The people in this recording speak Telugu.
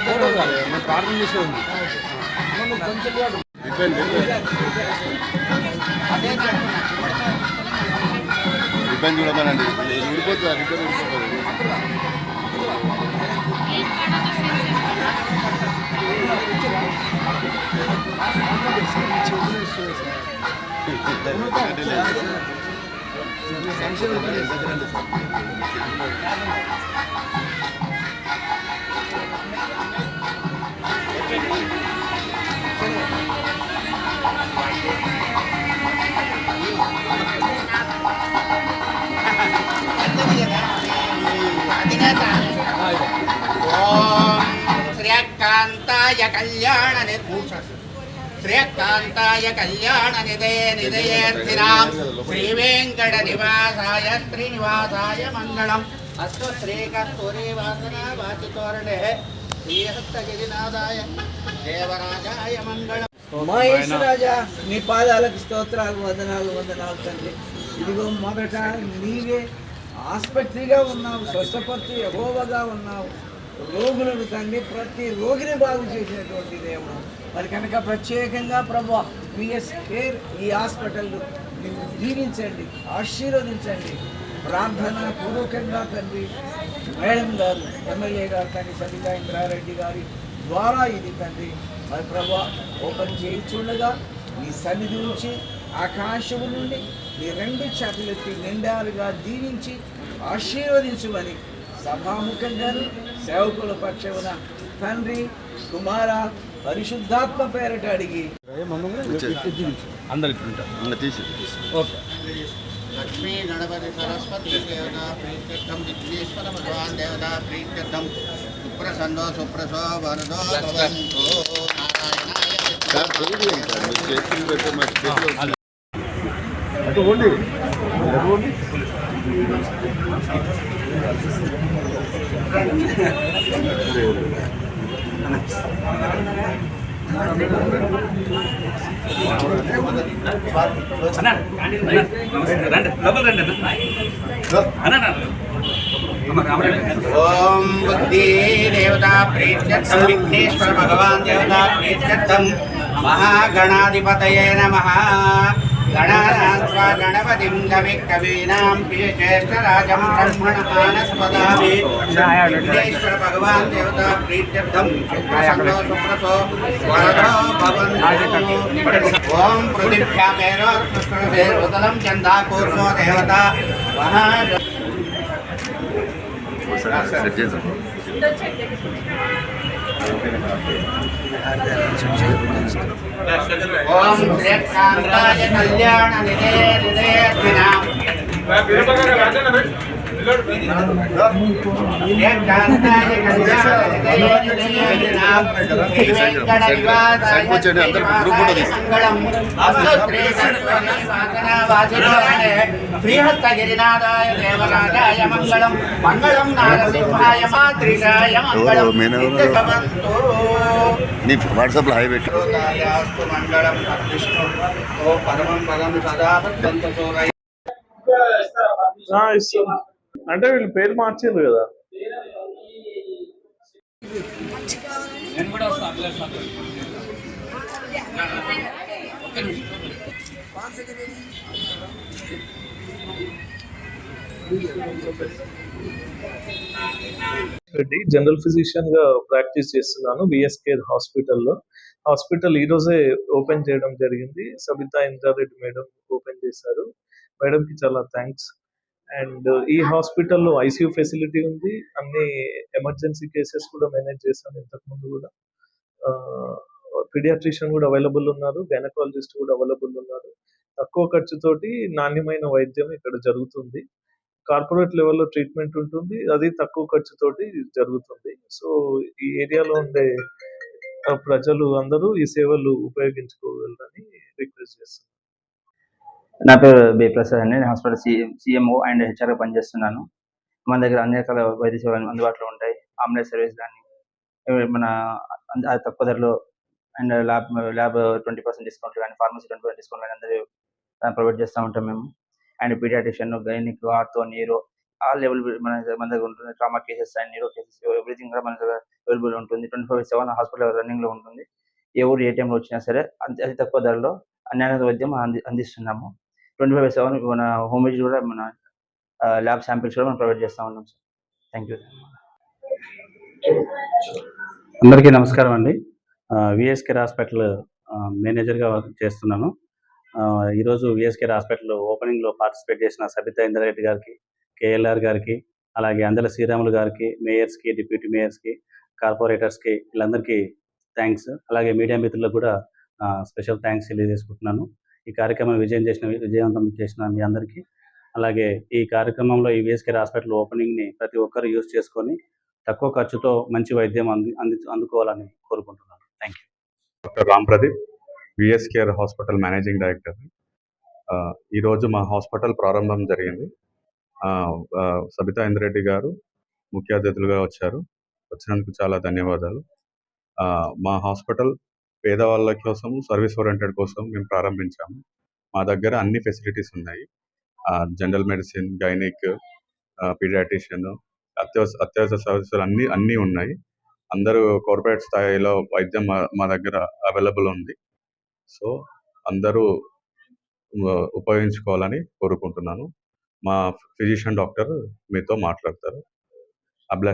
ప్రార్థన ఇబ్బంది చూడమనండి. ఊడిపోతుంది రిటర్న్ ఊడిపోతుంది శ్రేయకాంతాయ కళ్యాణ శ్రేయకాంతాయ కళ్యాణ నిదయ నిదయేర్థినాం శ్రీ వెంకట నివాసాయ శ్రీనివాసాయ మంగళం. అస్సు శ్రీకస్తూరి వాసన వాచితోరణే శ్రీహస్తగిరినాథాయ దేవరాజాయ మంగళం. మహేష్ రాజా నీ పాదాలకు స్తోత్రాలు వందనాలు వందనాలు తండ్రి. ఇదిగో మొదట నీవే ఆసుపత్రిగా ఉన్నావు స్వస్థపత్రి యహోవగా ఉన్నావు. రోగులను తండ్రి ప్రతి రోగిని బాగు చేసినటువంటి దేవుడు. మరి కనుక ప్రత్యేకంగా ప్రభు పిఎస్ కేర్ ఈ హాస్పిటల్ మీరు దీవించండి ఆశీర్వదించండి. ప్రార్థన పూర్వకంగా తండ్రి మేడం గారు ఎమ్మెల్యే గారు తండ్రి సబితా ఇంద్రారెడ్డి గారి ద్వారా ఇది తండ్రి. మరి ప్రభు ఓపెన్ చేయించుండగా నీ సన్నిధి నుంచి ఆకాశము నుండి నీ రెండు చేతులెత్తి నిండారుగా దీవించి ఆశీర్వదించుమని సభాముఖంగాను సేవకుల పక్షమున తండ్రి కుమార పరిశుద్ధాత్మ పేరట అడిగి అందరు ఇట్లుంటారు ఇంకా తీసి ఓకే. లక్ష్మీ గణపతి సరస్వతి దేవతా ప్రీత్యర్థం విఘ్నేశ్వర భగవాన్ దేవతా ప్రీత్యర్థం. సుప్రసన్నో సుప్రసో వరదో భవంతు నారాయణాయ. మరి చేతులు ఓం బుద్ధి దేవతా ప్రీత్యర్థం విఘ్నేశ్వర భగవాన్ దేవతా ప్రీత్యర్థం మహాగణాధిపతయే నమ. గణానాన్వా గణపతిం గవికవీనాం జ్యేష్ఠరాజం బ్రహ్మణమానస్పదామి విఘ్నేశ్వర భగవాన్ దేవతా ప్రీత్యర్థం సుప్రసన్నో సుప్రసో వరదో భవంతు ఓం పృథివ్యామేరోర్పుష్పేరుదలం చందాకూర్మో దేవత మహా సెట్ చేద్దాం ఓం శ్రీకాంతాయ కళ్యాణ నిదే నిదే నిదేర్ధినాం శ్రీ వెంకట శ్రీహస్తగిరినాథాయ మంగళం మంగళం నారసింహాయ మాతృకాయ మంగళం నీ వాట్సాప్లో హై పెట్టు మంగళం విష్ణు ఓ పరమం పదం సదా అంటే వీళ్ళు పేరు మార్చిండ్రు కదా. రెడ్డి జనరల్ ఫిజిషియన్గా ప్రాక్టీస్ చేస్తున్నాను బిఎస్కేర్ హాస్పిటల్లో హాస్పిటల్ ఈ రోజే ఓపెన్ చేయడం జరిగింది. సబితా ఇంద్రారెడ్డి మేడం ఓపెన్ చేశారు. మేడంకి చాలా థ్యాంక్స్ అండ్ ఈ హాస్పిటల్లో ఐసీయూ ఫెసిలిటీ ఉంది. అన్ని ఎమర్జెన్సీ కేసెస్ కూడా మేనేజ్ చేశాను ఇంతకు ముందు కూడా. పీడియాట్రిషియన్ కూడా అవైలబుల్ ఉన్నారు. గైనకాలజిస్ట్ కూడా అవైలబుల్ ఉన్నారు. తక్కువ ఖర్చుతోటి నాణ్యమైన వైద్యం ఇక్కడ జరుగుతుంది. కార్పొరేట్ లెవెల్లో ట్రీట్మెంట్ ఉంటుంది. అది తక్కువ ఖర్చుతోటి జరుగుతుంది. సో ఈ ఏరియాలో ఉండే ప్రజలు అందరూ ఈ సేవలు ఉపయోగించుకోగలరని రిక్వెస్ట్ చేస్తున్నాను. నా పేరు బి ప్రసాద్ అండి. నేను హాస్పిటల్ సి సిఎంఓ అండ్ హెచ్ఆర్గా పనిచేస్తున్నాను. మన దగ్గర అన్ని రకాల వైద్య సేవలు అందుబాటులో ఉంటాయి. అంబులెన్స్ సర్వీస్ కానీ మన అది తక్కువ ధరలో and lab lab twenty percent discount కానీ ఫార్మసీ ట్వంటీ పర్సెంట్ డిస్కౌంట్ కానీ అందరూ ప్రొవైడ్ చేస్తూ ఉంటాం మేము. And paediatrician gynaec ortho neuro ఆ లెవెల్ మన మన దగ్గర ఉంటుంది. Trauma cases and neuro cases everything కూడా మన దగ్గర అవైలబుల్ ఉంటుంది. ట్వంటీ ఫోర్ సెవెన్ హాస్పిటల్ రన్నింగ్లో ఉంటుంది. ఏ ఊరు ఏ టైంలో వచ్చినా సరే అంత అతి తక్కువ ధరలో అన్యాయ వైద్యం అంది అందిస్తున్నాము. ట్వంటీ ఫైవ్ సెవెన్ మన హోమ్ విజిట్ కూడా మన ల్యాబ్ శాంపిల్స్ కూడా మనం ప్రొవైడ్ చేస్తూ ఉన్నాం సార్. థ్యాంక్ యూ అందరికీ నమస్కారం అండి. విఎస్కేర్ హాస్పిటల్ మేనేజర్గా వర్క్ చేస్తున్నాను. ఈరోజు విఎస్కేర్ హాస్పిటల్ ఓపెనింగ్లో పార్టిసిపేట్ చేసిన సబితా ఇంద్రారెడ్డి గారికి కేఎల్ఆర్ గారికి అలాగే అందల శ్రీరాములు గారికి మేయర్స్కి డిప్యూటీ మేయర్స్కి కార్పొరేటర్స్కి వీళ్ళందరికీ థ్యాంక్స్. అలాగే మీడియా మిత్రులకు కూడా స్పెషల్ థ్యాంక్స్ తెలియజేసుకుంటున్నాను. ఈ కార్యక్రమం విజయం చేసిన విజయవంతం చేసిన మీ అందరికీ. అలాగే ఈ కార్యక్రమంలో ఈ విఎస్కేర్ హాస్పిటల్ ఓపెనింగ్ని ప్రతి ఒక్కరు యూజ్ చేసుకొని తక్కువ ఖర్చుతో మంచి వైద్యం అంది అంది అందుకోవాలని కోరుకుంటున్నాను. Thank you doctor Ram Pradeep VS care hospital managing director. ఈరోజు మా హాస్పిటల్ ప్రారంభం జరిగింది. సబితా ఇంద్రెడ్డి గారు ముఖ్య అతిథులుగా వచ్చారు. వచ్చినందుకు చాలా ధన్యవాదాలు. మా హాస్పిటల్ పేదవాళ్ళ కోసం సర్వీస్ ఓరియంటెడ్ కోసం మేము ప్రారంభించాము. మా దగ్గర అన్ని ఫెసిలిటీస్ ఉన్నాయి. జనరల్ మెడిసిన్ గైనిక్ పీడియాటిషియన్ అత్యవసర అత్యవసర సర్వీసులు అన్నీ అన్నీ ఉన్నాయి. అందరూ కార్పొరేట్ స్థాయిలో వైద్యం మా మా దగ్గర అవైలబుల్ ఉంది. సో అందరూ ఉపయోగించుకోవాలని కోరుకుంటున్నాను. మా ఫిజిషియన్ డాక్టర్ మీతో మాట్లాడతారు. అభిలాష్